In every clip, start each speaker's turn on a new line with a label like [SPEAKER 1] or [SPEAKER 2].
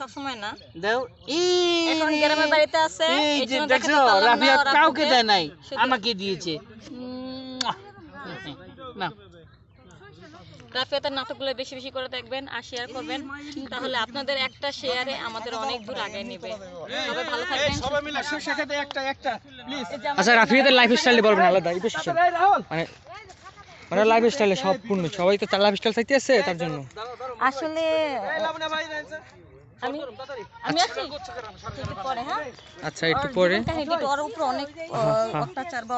[SPEAKER 1] সবসময় না।
[SPEAKER 2] দাও
[SPEAKER 1] এখন গ্রামের বাড়িতে আছে
[SPEAKER 2] এই
[SPEAKER 1] এই
[SPEAKER 2] যে দেখছ
[SPEAKER 1] দেখাতে পারলাম না
[SPEAKER 2] রাফিয়া কাউকে দেয় নাই আমাকে দিয়েছে। না।
[SPEAKER 1] রাফিয়াতের নাটকগুলো বেশি বেশি করে দেখবেন আর শেয়ার করবেন। তাহলে আপনাদের একটা শেয়ারে আমাদের অনেক দূর আগে নেবে। সবাই ভালো থাকবেন
[SPEAKER 2] সবাই মিলে সাথে একটা একটা প্লিজ
[SPEAKER 3] আচ্ছা রাফিয়াদের লাইফ স্টাইলে বলবেন আলাদা এই স্পেশাল মানে মানে লাইফ স্টাইলে সব পূর্ণ সবাই তো তার লাইফ স্টাইল চাইতে আছে তার জন্য।
[SPEAKER 1] আসলে আমি আমি আছি একটু পরে হ্যাঁ?
[SPEAKER 3] আচ্ছা একটু পরে।
[SPEAKER 1] জীবন ওর উপর অনেক অত্যাচার বা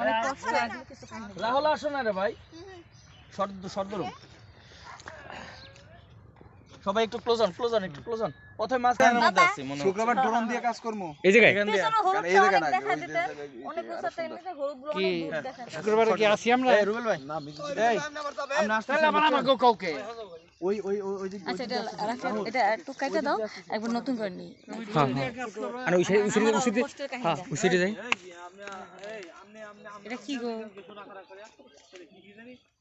[SPEAKER 1] অনেক কষ্ট এগুলো কিছু কাহিনী।
[SPEAKER 2] রাহুল আসো না রে ভাই। সবাই একটু ক্লোজ অন ক্লোজ অন একটু ক্লোজ অন প্রথমে মাঝখানের মধ্যে আছে মনে
[SPEAKER 4] শুক্রবার ড্রোন দিয়ে কাজ করব।
[SPEAKER 3] এই জায়গায়?
[SPEAKER 4] এই না,
[SPEAKER 1] অনেক এমনিতে
[SPEAKER 3] কি। শুক্রবারে আসি আমরা?
[SPEAKER 2] রুবেল ভাই।
[SPEAKER 4] না মিউজিক
[SPEAKER 2] এই
[SPEAKER 4] আমরা আসতে
[SPEAKER 2] তাহলে আবার আমাকে কাউকে।
[SPEAKER 4] ওই ওই ওই ওই
[SPEAKER 1] আচ্ছা এটা রাখো এটা একটু কাইটা দাও একবার নতুন করে নিই।
[SPEAKER 3] হ্যাঁ হ্যাঁ। আর ওই সাইডে ওই সাইডে ওই সাইডে হ্যাঁ ওই সাইডে যাই।
[SPEAKER 1] এটা কি গো?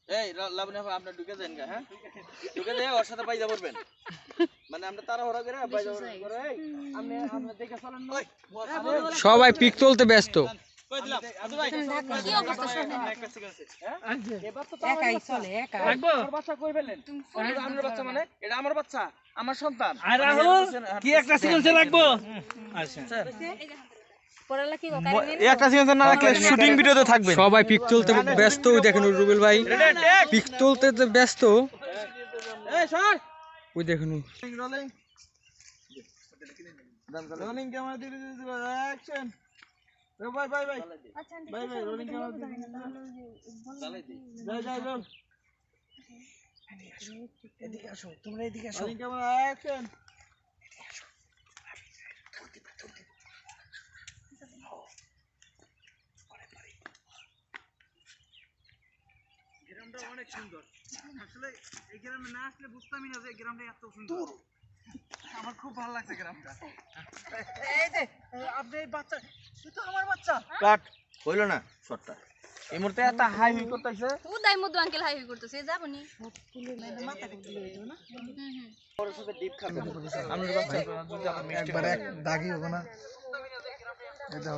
[SPEAKER 2] এই লাবণী আপনি ঢুকে যান গা হ্যাঁ? ঢুকে যায় ওর সাথে পড়বেন মানে আমরা তারা হরা করে পাইজা করে আপনি আপনি দেখে চলেন
[SPEAKER 3] সবাই পিক তুলতে ব্যস্ত।
[SPEAKER 2] আচ্ছা হ্যাঁ? আমার বাচ্চা কই ফেলেন এটা আমার বাচ্চা মানে? এটা আমার বাচ্চা আমার সন্তান।
[SPEAKER 5] আর রাহুল কি একটা লাগবো আচ্ছা।
[SPEAKER 2] একটা না রাখলে শুটিং ভিডিওতে থাকবে।
[SPEAKER 3] সবাই পিক তুলতে ব্যস্ত ওই দেখেন রুবেল ভাই। পিক তুলতে ব্যস্ত।
[SPEAKER 2] এই সর!
[SPEAKER 3] ওই দেখেন ওই।
[SPEAKER 2] রোলিং রোলিং ক্যামেরা দিতে দিতে action bye bye bye bye bye rolling camera যাই যাই যাও
[SPEAKER 5] এদিকে আসো তোমরা এদিকে আসো।
[SPEAKER 2] রোলিং ক্যামেরা অ্যাকশন
[SPEAKER 5] গ্রামটা অনেক সুন্দর। আসলে এই গ্রামে না আসলে বুঝতামই না যে গ্রামটা এত সুন্দর। আমার খুব ভালো লাগছে গ্রামটা। এই যে আপনি এই বাচ্চা তুই তো আমার বাচ্চা।
[SPEAKER 2] কাট হইল না শটটা। এই মুহূর্তে একটা হাই হুই করতেছে।
[SPEAKER 1] উদয় মধু আঙ্কেল হাই হাই করতেছে যাব নি।
[SPEAKER 2] আমরা বাচ্চা যদি আমরা মিষ্টি
[SPEAKER 4] একবার এক দাগি হবে না। এটা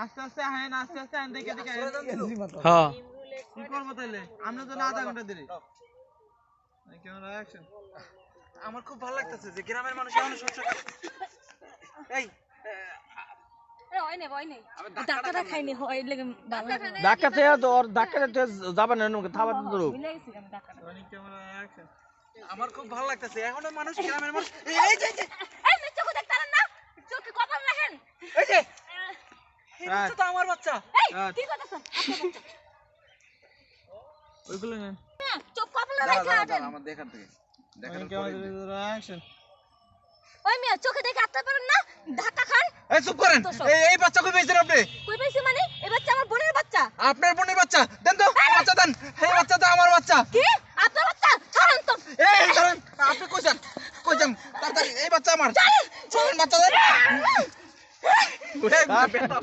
[SPEAKER 2] আস্তে আস্তে আস্তে আস্তে দেখে দেখে।
[SPEAKER 3] হ্যাঁ।
[SPEAKER 2] কি করব তাহলে আমরা তো না আধা ঘণ্টা দেরি ক্যামেরা অ্যাকশন
[SPEAKER 5] আমার খুব ভালো লাগতেছে যে গ্রামের মানুষ এমন সংসার করে। এই
[SPEAKER 1] হয় হয়
[SPEAKER 5] আমার খুব ভালো লাগতেছে। এখনও মানুষ গ্রামের মানুষ এই এই যে এই যে,
[SPEAKER 1] এই মেয়ে চোখ দেখতে পারেন না। চোখ কপাল রাখেন?
[SPEAKER 5] এই যে। এই বাচ্চা তো আমার বাচ্চা।
[SPEAKER 1] এই কি করতেছেন?
[SPEAKER 2] ওইগুলো নেন
[SPEAKER 1] চোখ কপাল রাখা আছেন।
[SPEAKER 4] আমার দেখার থেকে।
[SPEAKER 2] ক্যামেরা অ্যাকশন
[SPEAKER 1] ওই মেয়ে চোখে দেখে আটতে পারেন না ধাক্কা খান।
[SPEAKER 5] এই চুপ করেন। এই এই বাচ্চা কই পেয়েছেন আপনি?
[SPEAKER 1] কই পাইছি মানে? এই বাচ্চা আমার বোনের বাচ্চা।
[SPEAKER 5] আপনার বোনের বাচ্চা। দেন তো বাচ্চা দেন। এই বাচ্চা তো আমার বাচ্চা।
[SPEAKER 1] কি? আপনার বাচ্চা? ছাড়েন তো।
[SPEAKER 5] এই ধরেন আপনি কইছেন কইছেন তাড়াতাড়ি এই বাচ্চা আমার। চলেন বাচ্চা দেন।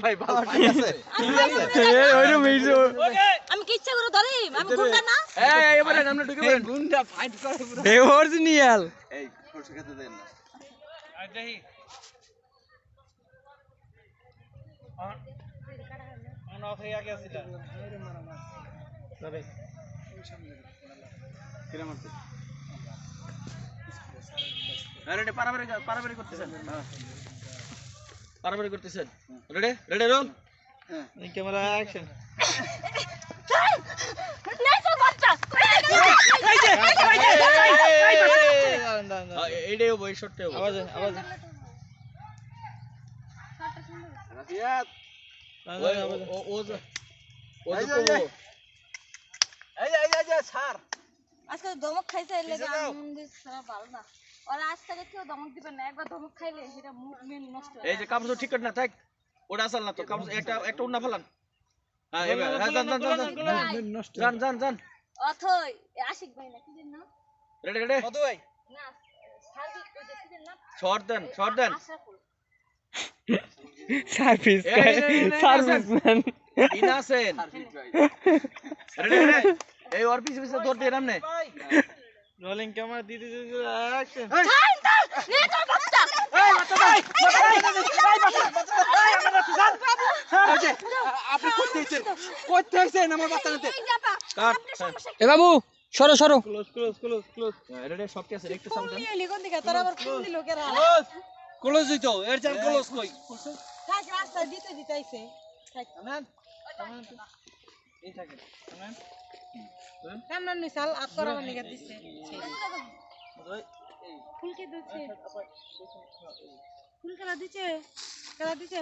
[SPEAKER 2] ভাই ভালো ঠিক আছে।
[SPEAKER 1] আমি কি ইচ্ছা করে ধরি আমি গুন্ডা না?
[SPEAKER 2] এই এবারে আমরা ঢুকে পড়েন। গুন্ডা ফাইট করে পুরো
[SPEAKER 3] এই অরিজিনাল
[SPEAKER 4] এই সরষে খেতে দেন না।
[SPEAKER 2] রেডি পারাবারি পারাবারি করতেছেন। পারাবারি করতেছেন। রেডি? রেডি রোল এই ক্যামেরা অ্যাকশন
[SPEAKER 1] নাই তো বাচ্চা
[SPEAKER 2] শটটাই হব। আওয়াজ আওয়াজ।
[SPEAKER 4] রাফিয়াত
[SPEAKER 2] ও ও ও
[SPEAKER 4] এই
[SPEAKER 2] যে
[SPEAKER 4] যে,
[SPEAKER 2] করব।
[SPEAKER 5] এই এই যে, এই যে স্যার
[SPEAKER 1] আজকে ধমক খাইছে এর লেগে আমি দিছি ভালো না। আর আজ থেকে কেউ ধমক দিবে না একবার ধমক খাইলে সেটা মুড নষ্ট
[SPEAKER 2] এই যে কাপড় ঠিক না থাক। ওটা আসল না তো কাপড় একটা একটা উন্না ফেলান। হ্যাঁ এবার হ্যাঁ যান যান যান যান। যান যান
[SPEAKER 1] অথই আশিক ভাই না কি দিন না
[SPEAKER 2] রেডি। রেডি
[SPEAKER 1] না সার্ভিস ওই যে কি দিন না
[SPEAKER 2] শর্ট দেন শর্ট দেন
[SPEAKER 1] আশরাফুল
[SPEAKER 3] সার্ভিস
[SPEAKER 2] এই, এই, এই, এই,
[SPEAKER 3] সার্ভিস ম্যান
[SPEAKER 2] ইনাসেন রেডি রেডি এই ওর পিছে পিছে দৌড় দিয়ে নামনে
[SPEAKER 5] রোলিং ক্যামেরা দিতে দিতে অ্যাকশন আপনি করতে আছেন করতে আছেন আমার বাচ্চা নিতে
[SPEAKER 2] কাট
[SPEAKER 3] এ বাবু সরো সরো।
[SPEAKER 5] Close close close close
[SPEAKER 2] ready সব আছে একটু
[SPEAKER 5] ক্লোজ এর চার ক্লোজ কই? আমেন আমেন এই থাকে। আমেন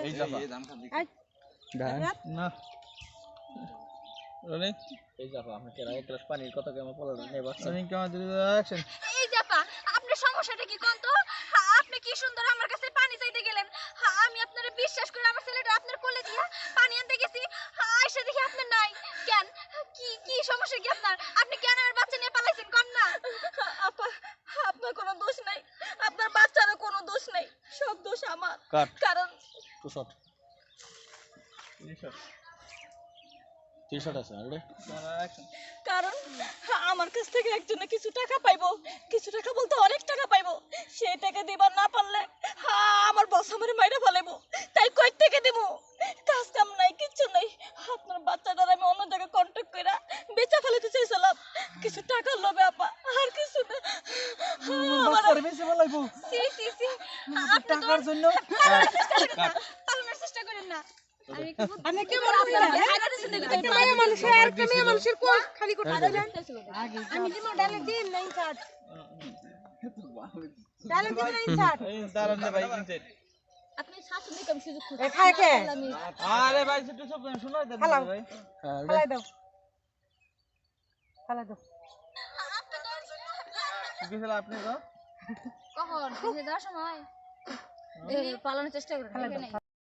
[SPEAKER 2] এই জাফা এই দাম খান
[SPEAKER 5] না।
[SPEAKER 2] এই জাফা আপনি কেরা এক গ্লাস পানির কত কেমন পড়া নেই? বাচ্চা।
[SPEAKER 5] রোলিং ক্যামেরা দিতে অ্যাকশন
[SPEAKER 1] এই জাপা আপনার সমস্যাটা কি কোন তো? আপনি কি সুন্দর আমার কাছে পানি চাইতে গেলেন? আমি আপনারে বিশ্বাস করে আমার ছেলেটা আপনার কোলে দিয়া পানি আনতে গেছি। আইসা দেখি আপনার নাই। কেন? কি কি সমস্যা কি আপনার? আপনি কেন আমার বাচ্চা নিয়ে পালাইছেন? কম না। আপা আপনার কোনো দোষ নাই। আপনার বাচ্চারও কোনো দোষ নাই। সব দোষ আমার। কারণ
[SPEAKER 2] শট তিন শট আছে
[SPEAKER 5] অ্যাকশন
[SPEAKER 1] কারণ আমার কাছ থেকে একজনে কিছু টাকা পাইবো। কিছু টাকা বলতে অনেক টাকা পাইবো। সেই টাকা দিবার না পারলে আমার বস আমার মাইরা ফেলাইবো। তাই কই থেকে দিব কাজ কাম নাই কিচ্ছু নাই। আপনার বাচ্চাটার আমি অন্য জায়গায় কন্ট্যাক্ট কইরা বেচা ফেলাতে চাইছিলাম। কিছু টাকা লোভে আপা আর কিছু না। আমার
[SPEAKER 5] বাচ্চার বেশি
[SPEAKER 1] সি সি সি।
[SPEAKER 5] টাকার জন্য
[SPEAKER 1] চেষ্টা করেন না। আমি কি বলব মায়া মানুষের আর মেয়ে মানুষের কোন খালি করে আমি দিমো ডালে দিন নাই চাট ডালে দিন নাই চাট
[SPEAKER 5] দাঁড়ান না ভাই ইনসাইড
[SPEAKER 1] আপনি শাশুড়ি কম সুযোগ খুঁজছেন।
[SPEAKER 6] খায় কে?
[SPEAKER 5] আরে ভাই একটু সব শোনা দেন ভাই।
[SPEAKER 6] ফালাই দাও। ফালাই দাও।
[SPEAKER 5] কি হলো আপনি তো
[SPEAKER 1] কখন? বিয়ে দেওয়ার সময়? পালানোর চেষ্টা করেন